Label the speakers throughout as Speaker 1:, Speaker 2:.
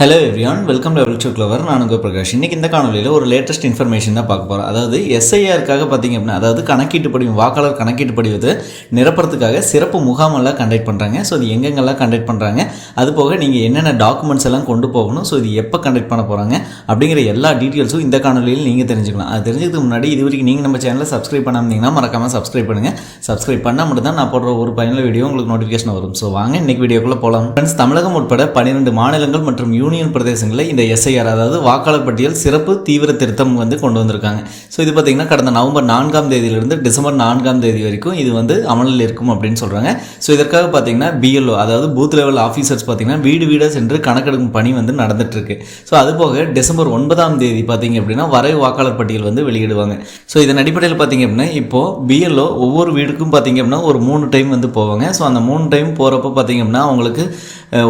Speaker 1: Hello everyone welcome to too clever நான் உங்கள் பிரகாஷ். இன்றைக்கி இந்த காணொலியில் ஒரு லேட்டஸ்ட் இன்ஃபர்மேஷன் தான் பார்க்க போகிறோம் அதாவது எஸ்ஐஆருக்காக பார்த்தீங்க அப்படின்னா அதாவது கணக்கீட்டு படிவம் வாக்காளர் கணக்கீட்டு படிவத்தை நிரப்புறதுக்காக சிறப்பு முகாமெல்லாம் கண்டக்ட் பண்ணுறாங்க ஸோ இது எங்கெங்கெல்லாம் கண்டக்ட் பண்ணுறாங்க அது போக நீங்கள் என்னென்ன டாக்குமெண்ட்ஸ் எல்லாம் கொண்டு போகணும்? ஸோ இது எப்போ கண்டக்ட் பண்ண போகிறாங்க அப்படிங்கிற எல்லா டீட்டெயில்ஸும் இந்த காணொலியில் நீங்கள் தெரிஞ்சுக்கலாம். அது தெரிஞ்சதுக்கு முன்னாடி இது வரைக்கும் நீங்கள் நம்ம சேனலை சப்ஸ்கிரைப் பண்ணாமீங்கன்னா மறக்காமல் சப்ஸ்கிரைப் பண்ணுங்கள் சப்ஸ்கிரைப் பண்ணால் மட்டும் தான் நான் போடுற ஒரு பயனுள்ள வீடியோ உங்களுக்கு நோட்டிஃபிகேஷன் வரும். ஸோ வாங்க இன்னைக்கு வீடியோக்குள்ளே போகலாம் ஃப்ரெண்ட்ஸ் தமிழகம் உட்பட பன்னிரெண்டு மாநிலங்கள் மற்றும் யூ யூனியன் பிரதேசங்களில் இந்த எஸ்ஐஆர் அதாவது வாக்காளர் பட்டியல் சிறப்பு தீவிர திருத்தம் வந்து கொண்டு வந்திருக்காங்க. ஸோ இது பார்த்தீங்கன்னா கடந்த நவம்பர் நான்காம் தேதியிலிருந்து டிசம்பர் நான்காம் தேதி வரைக்கும் இது வந்து அமலில் இருக்கும் அப்படின்னு சொல்கிறாங்க ஸோ இதற்காக பார்த்தீங்கன்னா பிஎல்ஓ அதாவது பூத் லெவல் ஆஃபீஸர்ஸ் பார்த்தீங்கன்னா வீடு வீடாக சென்று கணக்கெடுக்கும் பணி வந்து நடந்துட்டு ஸோ அது போக டிசம்பர் ஒன்பதாம் தேதி பார்த்தீங்க அப்படின்னா வரைவு வாக்காளர் பட்டியல் வந்து வெளியிடுவாங்க. ஸோ இதன் அடிப்படையில் பார்த்தீங்க அப்படின்னா இப்போ பிஎல்ஓ ஒவ்வொரு வீடுக்கும் பார்த்தீங்க அப்படின்னா ஒரு மூணு டைம் வந்து போவாங்க. ஸோ அந்த மூணு டைம் போகிறப்ப பார்த்தீங்க அப்படின்னா அவங்களுக்கு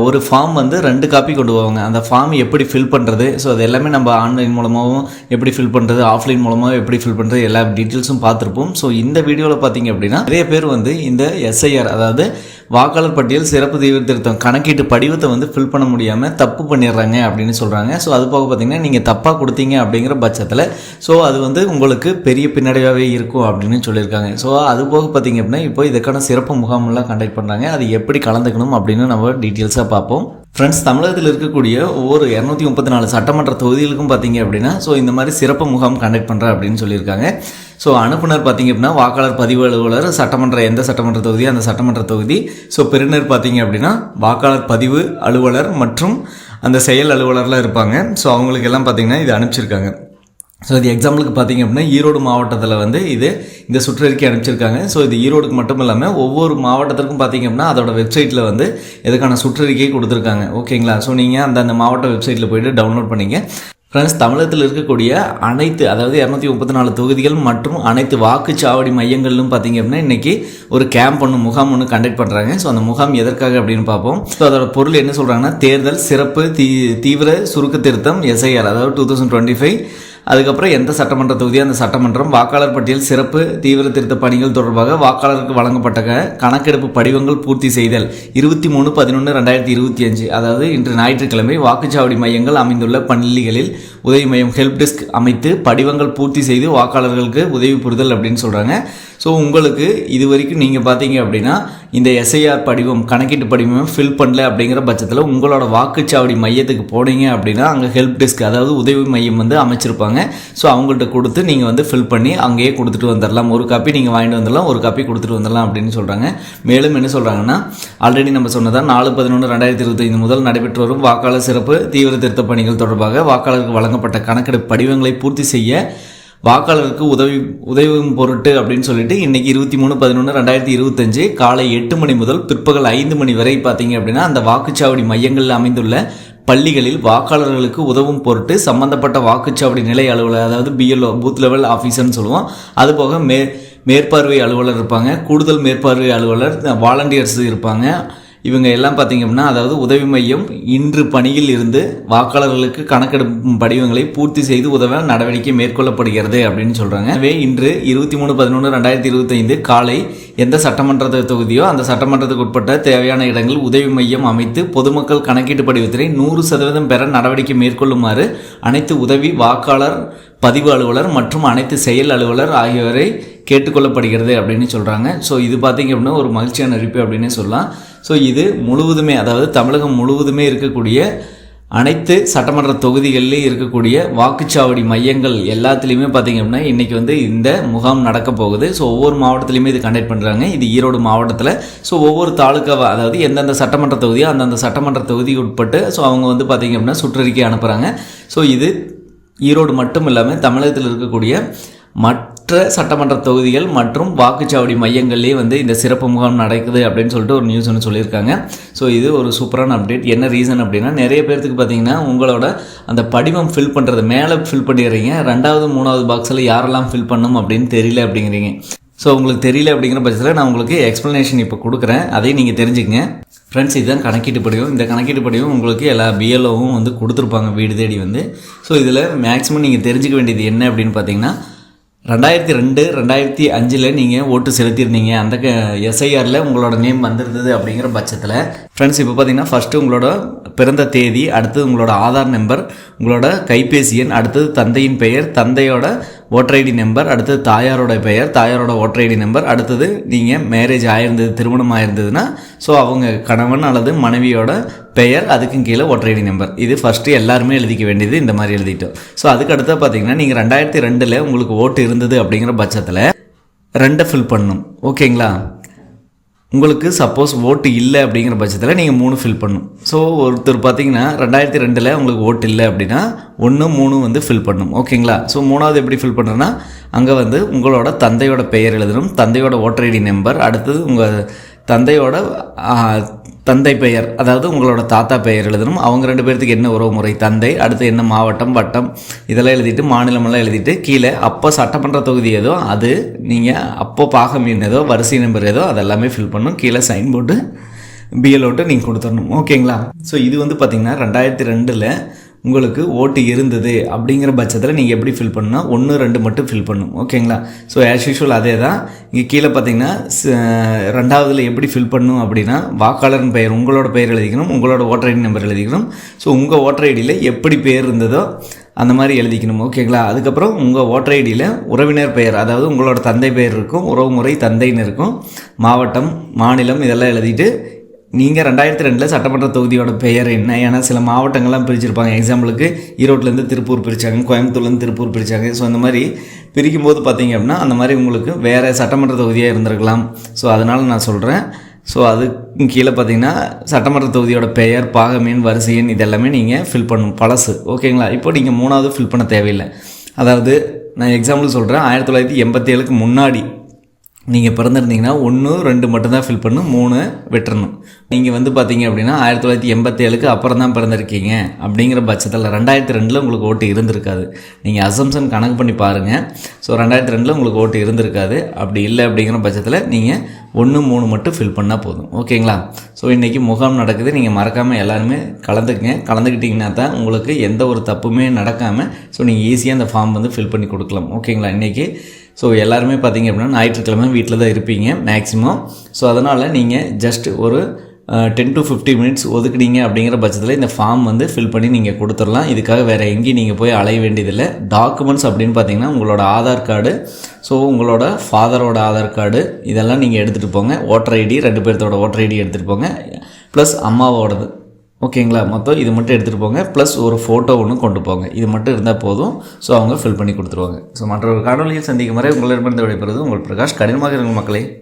Speaker 1: ஒரு ஃபார்ம் வந்து ரெண்டு காப்பி கொண்டு போவாங்க. அந்த ஃபார்ம் எப்படி ஃபில் பண்ணுறது ஸோ அது எல்லாமே நம்ம ஆன்லைன் மூலமாகவும் எப்படி ஃபில் பண்ணுறது ஆஃப்லைன் மூலமாக எப்படி ஃபில் பண்ணுறது எல்லா டீட்டெயில்ஸும் பார்த்துருப்போம். ஸோ இந்த வீடியோவில் பார்த்தீங்க அப்படின்னா நிறைய பேர் வந்து இந்த எஸ்ஐஆர் அதாவது வாக்காளர் பட்டியல் சிறப்பு தீவிர திருத்தம் கணக்கீட்டு படிவத்தை வந்து ஃபில் பண்ண முடியாமல் தப்பு பண்ணிடுறாங்க அப்படின்னு சொல்கிறாங்க ஸோ அது போக பார்த்தீங்கன்னா நீங்கள் தப்பாக கொடுத்தீங்க அப்படிங்கிற பட்சத்தில் ஸோ அது வந்து உங்களுக்கு பெரிய பின்னடைவாகவே இருக்கும் அப்படின்னு சொல்லியிருக்காங்க. ஸோ அது போக பார்த்தீங்க அப்படின்னா இப்போ இதுக்கான சிறப்பு முகாமெல்லாம் கண்டக்ட் பண்ணுறாங்க அது எப்படி கலந்துக்கணும் அப்படின்னு நம்ம டீட்டெயில்ஸாக பார்ப்போம். ஃப்ரெண்ட்ஸ் தமிழகத்தில் இருக்கக்கூடிய ஒவ்வொரு இரநூத்தி முப்பத்தி நாலு சட்டமன்ற தொகுதிகளுக்கும் பார்த்தீங்க அப்படின்னா ஸோ இந்த மாதிரி சிறப்பு முகாம் கண்டக்ட் பண்ணுறேன் அப்படின்னு சொல்லியிருக்காங்க. ஸோ அனுப்புனர் பார்த்தீங்க அப்படின்னா வாக்காளர் பதிவு அலுவலர் சட்டமன்ற எந்த சட்டமன்ற தொகுதி அந்த சட்டமன்ற தொகுதி. ஸோ பெறுநர் பார்த்தீங்க அப்படின்னா வாக்காளர் பதிவு அலுவலர் மற்றும் அந்த செயல் அலுவலர்லாம் இருப்பாங்க. ஸோ அவங்களுக்கெல்லாம் பார்த்தீங்கன்னா இது அனுப்பிச்சிருக்காங்க. ஸோ இது எக்ஸாம்பிளுக்கு பார்த்தீங்க அப்படின்னா ஈரோடு மாவட்டத்தில் வந்து இது இந்த சுற்றறிக்கை அனுப்பிச்சிருக்காங்க. ஸோ இது ஈரோடுக்கு மட்டும் இல்லாமல் ஒவ்வொரு மாவட்டத்திற்கும் பார்த்தீங்க அப்படின்னா அதோட வெப்சைட்டில் வந்து இதுக்கான சுற்றறிக்கை கொடுத்துருக்காங்க. ஓகேங்களா? ஸோ நீங்கள் அந்த அந்த மாவட்ட வெப்சைட்டில் போயிட்டு டவுன்லோட் பண்ணிங்க. ஃப்ரெண்ட்ஸ் தமிழகத்தில் இருக்கக்கூடிய அனைத்து அதாவது இரநூத்தி முப்பத்தி நாலு தொகுதிகள் மற்றும் அனைத்து வாக்குச்சாவடி மையங்களிலும் பார்த்தீங்க அப்படின்னா இன்றைக்கி ஒரு கேம்ப் ஒன்று முகாம் ஒன்று கண்டக்ட் பண்ணுறாங்க ஸோ அந்த முகாம் எதற்காக அப்படின்னு பார்ப்போம். ஸோ அதோட பொருள் என்ன சொல்கிறாங்கன்னா தேர்தல் சிறப்பு தீ தீவிர சுருக்க திருத்தம் எஸ்ஐஆர் அதாவது டூ தௌசண்ட் டுவெண்ட்டி ஃபைவ் அதுக்கப்புறம் எந்த சட்டமன்ற தொகுதி அந்த சட்டமன்றம் வாக்காளர் பட்டியல் சிறப்பு தீவிர திருத்த பணிகள் தொடர்பாக வாக்காளருக்கு வழங்கப்பட்ட கணக்கெடுப்பு படிவங்கள் பூர்த்தி செய்தல். இருபத்தி மூணு பதினொன்று ரெண்டாயிரத்தி இருபத்தி அஞ்சு. அதாவது இன்று ஞாயிற்றுக்கிழமை வாக்குச்சாவடி மையங்கள் அமைந்துள்ள பள்ளிகளில் உதவி மையம் ஹெல்ப் டெஸ்க் அமைத்து படிவங்கள் பூர்த்தி செய்து வாக்காளர்களுக்கு உதவி புரிதல் அப்படின்னு சொல்கிறாங்க ஸோ உங்களுக்கு இது வரைக்கும் நீங்கள் பார்த்தீங்க அப்படின்னா இந்த எஸ்ஐஆர் படிவம் கணக்கீட்டு படிவம் ஃபில் பண்ணல அப்படிங்கிற பட்சத்தில் உங்களோட வாக்குச்சாவடி மையத்துக்கு போனீங்க அப்படின்னா அங்கே ஹெல்ப் டெஸ்க் அதாவது உதவி மையம் வந்து அமைச்சிருப்பாங்க. ஸோ அவங்கள்ட்ட கொடுத்து நீங்கள் வந்து ஃபில் பண்ணி அங்கேயே கொடுத்துட்டு வந்துடலாம் ஒரு காப்பி நீங்கள் வாங்கிட்டு வந்துடலாம் ஒரு காப்பி கொடுத்துட்டு வந்துடலாம் அப்படின்னு சொல்கிறாங்க மேலும் என்ன சொல்கிறாங்கன்னா ஆல்ரெடி நம்ம சொன்னதா நாலு பதினொன்று ரெண்டாயிரத்தி இருபத்தைந்து முதல் நடைபெற்று வரும் வாக்காளர் சிறப்பு தீவிர திருத்த பணிகள் தொடர்பாக வாக்காளருக்கு வழங்கப்பட்ட கணக்கெடுப்பு படிவங்களை பூர்த்தி செய்ய வாக்காளருக்கு உதவி உதவும் பொருட்டு அப்படின்னு சொல்லிட்டு இன்னைக்கு இருபத்தி மூணு பதினொன்று ரெண்டாயிரத்தி இருபத்தஞ்சு காலை எட்டு மணி முதல் பிற்பகல் ஐந்து மணி வரை பார்த்தீங்க அப்படின்னா அந்த வாக்குச்சாவடி மையங்களில் அமைந்துள்ள பள்ளிகளில் வாக்காளர்களுக்கு உதவும் பொருட்டு சம்பந்தப்பட்ட வாக்குச்சாவடி நிலை அலுவலர் அதாவது பிஎல்ஓ பூத் லெவல் ஆஃபீஸர்னு சொல்லுவோம். அதுபோக மே மேற்பார்வை அலுவலர் இருப்பாங்க. கூடுதல் மேற்பார்வை அலுவலர் வாலண்டியர்ஸ் இருப்பாங்க. இவங்க எல்லாம் பார்த்தீங்க அப்படின்னா அதாவது உதவி மையம் இன்று பணியில் இருந்து வாக்காளர்களுக்கு கணக்கெடுப்பு படிவங்களை பூர்த்தி செய்து உதவ நடவடிக்கை மேற்கொள்ளப்படுகிறது அப்படின்னு சொல்கிறாங்க எனவே இன்று இருபத்தி மூணு பதினொன்று ரெண்டாயிரத்தி இருபத்தைந்து காலை எந்த சட்டமன்ற தொகுதியோ அந்த சட்டமன்றத்துக்கு உட்பட்ட தேவையான இடங்களில் உதவி மையம் அமைத்து பொதுமக்கள் கணக்கீட்டு படிவத்தினை நூறு சதவீதம் பெற நடவடிக்கை மேற்கொள்ளுமாறு அனைத்து உதவி வாக்காளர் பதிவு அலுவலர் மற்றும் அனைத்து செயல் அலுவலர் ஆகியோரை கேட்டுக்கொள்ளப்படுகிறது அப்படின்னு சொல்கிறாங்க ஸோ இது பார்த்தீங்க அப்படின்னா ஒரு மகிழ்ச்சியான அறிவிப்பு அப்படின்னு சொல்லலாம். ஸோ இது முழுவதுமே அதாவது தமிழகம் முழுவதுமே இருக்கக்கூடிய அனைத்து சட்டமன்ற தொகுதிகளிலே இருக்கக்கூடிய வாக்குச்சாவடி மையங்கள் எல்லாத்துலேயுமே பார்த்தீங்க அப்படின்னா இன்றைக்கி வந்து இந்த முகாம் நடக்க போகுது. ஸோ ஒவ்வொரு மாவட்டத்துலையுமே இது கண்டக்ட் பண்ணுறாங்க இது ஈரோடு மாவட்டத்தில். ஸோ ஒவ்வொரு தாலுக்காவை அதாவது எந்தெந்த சட்டமன்ற தொகுதியோ அந்தந்த சட்டமன்ற தொகுதிக்கு உட்பட்டு ஸோ அவங்க வந்து பார்த்திங்க அப்படின்னா சுற்றறிக்கை அனுப்புகிறாங்க ஸோ இது ஈரோடு மட்டும் இல்லாமல் தமிழகத்தில் இருக்கக்கூடிய மற்ற சட்டமன்ற தொகுதிகள் மற்றும் வாக்குச்சாவடி மையங்கள்லேயே வந்து இந்த சிறப்பு முகாம் நடக்குது அப்படின்னு சொல்லிட்டு ஒரு நியூஸ் ஒன்று சொல்லியிருக்காங்க. ஸோ இது ஒரு சூப்பரான அப்டேட் என்ன ரீசன் அப்படின்னா நிறைய பேர்த்துக்கு பார்த்தீங்கன்னா உங்களோட அந்த படிவம் ஃபில் பண்ணுறது மேலே ஃபில் பண்ணிடுறீங்க. ரெண்டாவது மூணாவது பாக்ஸில் யாரெல்லாம் ஃபில் பண்ணும் அப்படின்னு தெரியல அப்படிங்கிறீங்க. ஸோ உங்களுக்கு தெரியல அப்படிங்கிற பட்சத்தில் நான் உங்களுக்கு எக்ஸ்ப்ளனேஷன் இப்போ கொடுக்குறேன். அதையும் நீங்கள் தெரிஞ்சுக்கங்க. ஃப்ரெண்ட்ஸ் இதுதான் கணக்கீட்டு படிவம் இந்த கணக்கீட்டு படிவம் உங்களுக்கு எல்லா பிஎல்ஓவும் வந்து கொடுத்துருப்பாங்க வீடு தேடி வந்து. ஸோ இதில் மேக்ஸிமம் நீங்கள் தெரிஞ்சுக்க வேண்டியது என்ன அப்படின்னு பார்த்தீங்கன்னா ரெண்டாயிரத்தி ரெண்டு ரெண்டாயிரத்தி அஞ்சில் நீங்கள் ஓட்டு செலுத்தியிருந்தீங்க. அந்த க எஸ்ஐஆரில் உங்களோட நேம் வந்திருந்தது அப்படிங்கிற பட்சத்தில். ஃப்ரெண்ட்ஸ் இப்போ பார்த்தீங்கன்னா ஃபஸ்ட்டு உங்களோட பிறந்த தேதி அடுத்தது உங்களோட ஆதார் நம்பர் உங்களோட கைபேசி எண் அடுத்தது தந்தையின் பெயர் தந்தையோட ஓட்டர் ஐடி நம்பர் அடுத்தது தாயாரோட பெயர் தாயாரோட ஓட்டர் ஐடி நம்பர் அடுத்தது நீங்கள் மேரேஜ் ஆயிருந்தது திருமணம் ஆயிருந்ததுன்னா ஸோ அவங்க கணவன் அல்லது மனைவியோட பெயர் அதுக்கும் கீழே ஓட்டர் ஐடி நம்பர் இது ஃபஸ்ட்டு எல்லாருமே எழுதிக்க வேண்டியது இந்த மாதிரி எழுதிட்டோம் ஸோ அதுக்கு அடுத்த பார்த்தீங்கன்னா நீங்கள் ரெண்டாயிரத்தி ரெண்டில் உங்களுக்கு ஓட்டு இருந்தது அப்படிங்கிற பட்சத்தில் ரெண்டை ஃபில் பண்ணும் ஓகேங்களா உங்களுக்கு சப்போஸ் ஓட்டு இல்லை அப்படிங்கிற பட்சத்தில் நீங்கள் மூணு ஃபில் பண்ணும் ஸோ ஒருத்தர் பார்த்தீங்கன்னா ரெண்டாயிரத்தி ரெண்டில் உங்களுக்கு ஓட்டு இல்லை அப்படின்னா ஒன்று மூணு வந்து ஃபில் பண்ணும் ஓகேங்களா ஸோ மூணாவது எப்படி ஃபில் பண்ணுறேன்னா அங்கே வந்து உங்களோட தந்தையோட பெயர் எழுதணும் தந்தையோட ஓட்டர் ஐடி நம்பர் அடுத்தது உங்கள் தந்தையோட தந்தை பெயர் அதாவது உங்களோட தாத்தா பெயர் எழுதணும். அவங்க ரெண்டு பேர்த்துக்கு என்ன உறவு முறை? தந்தை அடுத்து என்ன மாவட்டம் வட்டம்? இதெல்லாம் எழுதிட்டு மாநிலமெல்லாம் எழுதிட்டு கீழே அப்போ சட்டமன்ற தொகுதி ஏதோ அது நீங்கள் அப்போ பாகம் எண் ஏதோ வரிசை நம்பர் ஏதோ அதெல்லாமே ஃபில் பண்ணணும் கீழே சைன் போட்டு பிஎல்ஓட்டு நீங்கள் கொடுத்துடணும். ஓகேங்களா ஸோ இது வந்து பார்த்திங்கன்னா ரெண்டாயிரத்தி ரெண்டில் உங்களுக்கு ஓட்டு இருந்தது அப்படிங்கிற பட்சத்தில் நீங்கள் எப்படி ஃபில் பண்ணால் ஒன்று ரெண்டு மட்டும் ஃபில் பண்ணணும். ஓகேங்களா ஸோ ஆஸ் யூஷுவல் அதே தான் இங்கே கீழே பார்த்தீங்கன்னா ரெண்டாவதில் எப்படி ஃபில் பண்ணணும் அப்படின்னா வாக்காளரின் பெயர் உங்களோட பெயர் எழுதிக்கணும் உங்களோட ஓட்டர் ஐடி நம்பர் எழுதிக்கணும். ஸோ உங்கள் ஓட்டர் ஐடியில் எப்படி பேர் இருந்ததோ அந்த மாதிரி எழுதிக்கணும். ஓகேங்களா அதுக்கப்புறம் உங்கள் ஓட்டர் ஐடியில் உறவினர் பெயர் அதாவது உங்களோட தந்தை பெயர் இருக்கும் உறவுமுறை தந்தைன்னு இருக்கும் மாவட்டம் மாநிலம் இதெல்லாம் எழுதிட்டு நீங்கள் ரெண்டாயிரத்தி ரெண்டில் சட்டமன்ற தொகுதியோட பெயர் என்ன? ஏன்னா சில மாவட்டங்கள்லாம் பிரிச்சிருப்பாங்க. எக்ஸாம்பிளுக்கு ஈரோட்லேருந்து திருப்பூர் பிரித்தாங்க கோயம்புத்தூர்லேருந்து திருப்பூர் பிரித்தாங்க ஸோ அந்த மாதிரி பிரிக்கும் போது பார்த்தீங்க அப்படின்னா அந்த மாதிரி உங்களுக்கு வேறு சட்டமன்ற தொகுதியாக இருந்திருக்கலாம். ஸோ அதனால் நான் சொல்கிறேன் ஸோ அது கீழே பார்த்தீங்கன்னா சட்டமன்ற தொகுதியோட பெயர் பாகமீன் வரிசை எண் இதெல்லாமே நீங்கள் ஃபில் பண்ணணும் பழசு. ஓகேங்களா இப்போ நீங்கள் மூணாவது ஃபில் பண்ண தேவையில்லை. அதாவது நான் எக்ஸாம்பிள் சொல்கிறேன் ஆயிரத்தி தொள்ளாயிரத்தி எண்பத்தி ஏழுக்கு முன்னாடி நீங்கள் பிறந்திருந்தீங்கன்னா ஒன்று ரெண்டு மட்டும்தான் ஃபில் பண்ணும் மூணு விட்டுறணும். நீங்கள் வந்து பார்த்தீங்க அப்படின்னா ஆயிரத்தி தொள்ளாயிரத்தி எண்பத்தேழுக்கு அப்புறம் தான் பிறந்திருக்கீங்க அப்படிங்கிற பட்சத்தில் ரெண்டாயிரத்தி ரெண்டில் உங்களுக்கு ஓட்டு இருந்திருக்காது. நீங்கள் அசம்சன் கணக்கு பண்ணி பாருங்கள் ஸோ ரெண்டாயிரத்தி ரெண்டில் உங்களுக்கு ஓட்டு இருந்திருக்காது. அப்படி இல்லை அப்படிங்கிற பட்சத்தில் நீங்கள் ஒன்று மூணு மட்டும் ஃபில் பண்ணால் போதும். ஓகேங்களா? ஸோ இன்றைக்கி முகாம் நடக்குது. நீங்கள் மறக்காமல் எல்லாருமே கலந்துக்குங்க. கலந்துக்கிட்டிங்கன்னா தான் உங்களுக்கு எந்த ஒரு தப்புமே நடக்காமல் ஸோ நீங்கள் ஈஸியாக அந்த ஃபார்ம் வந்து ஃபில் பண்ணி கொடுக்கலாம். ஓகேங்களா? இன்றைக்கி ஸோ எல்லாருமே பார்த்தீங்க அப்படின்னா ஞாயிற்றுக்கிழமை வீட்டில் தான் இருப்பீங்க மேக்ஸிமம் ஸோ அதனால் நீங்கள் ஜஸ்ட் ஒரு டென் டு ஃபிஃப்டி மினிட்ஸ் ஒதுக்குனீங்க அப்படிங்கிற பட்சத்தில் இந்த ஃபார்ம் வந்து ஃபில் பண்ணி நீங்கள் கொடுத்துடலாம். இதுக்காக வேறு எங்கேயும் நீங்கள் போய் அலைய வேண்டியதில்லை. டாக்குமெண்ட்ஸ் அப்படின்னு பார்த்தீங்கன்னா உங்களோட ஆதார் கார்டு ஸோ உங்களோட ஃபாதரோட ஆதார் கார்டு இதெல்லாம் நீங்கள் எடுத்துகிட்டு போங்க. ஓட்டர் ஐடி ரெண்டு பேர்த்தோட ஓட்டர் ஐடி எடுத்துகிட்டு போங்க. ப்ளஸ் அம்மாவோடது. ஓகேங்களா? மொத்தம் இது மட்டும் எடுத்துகிட்டு போங்க. ப்ளஸ் ஒரு ஃபோட்டோ ஒன்று கொண்டு போங்க. இது மட்டும் இருந்தால் போதும். ஸோ அவங்க ஃபில் பண்ணி கொடுத்துருவாங்க. ஸோ மற்ற ஒரு காணொலியில் சந்திக்கும் வரை உங்களிடமிருந்து விடைபெறுவது உங்கள் பிரகாஷ். கடினமாக இருங்கள் மக்களே.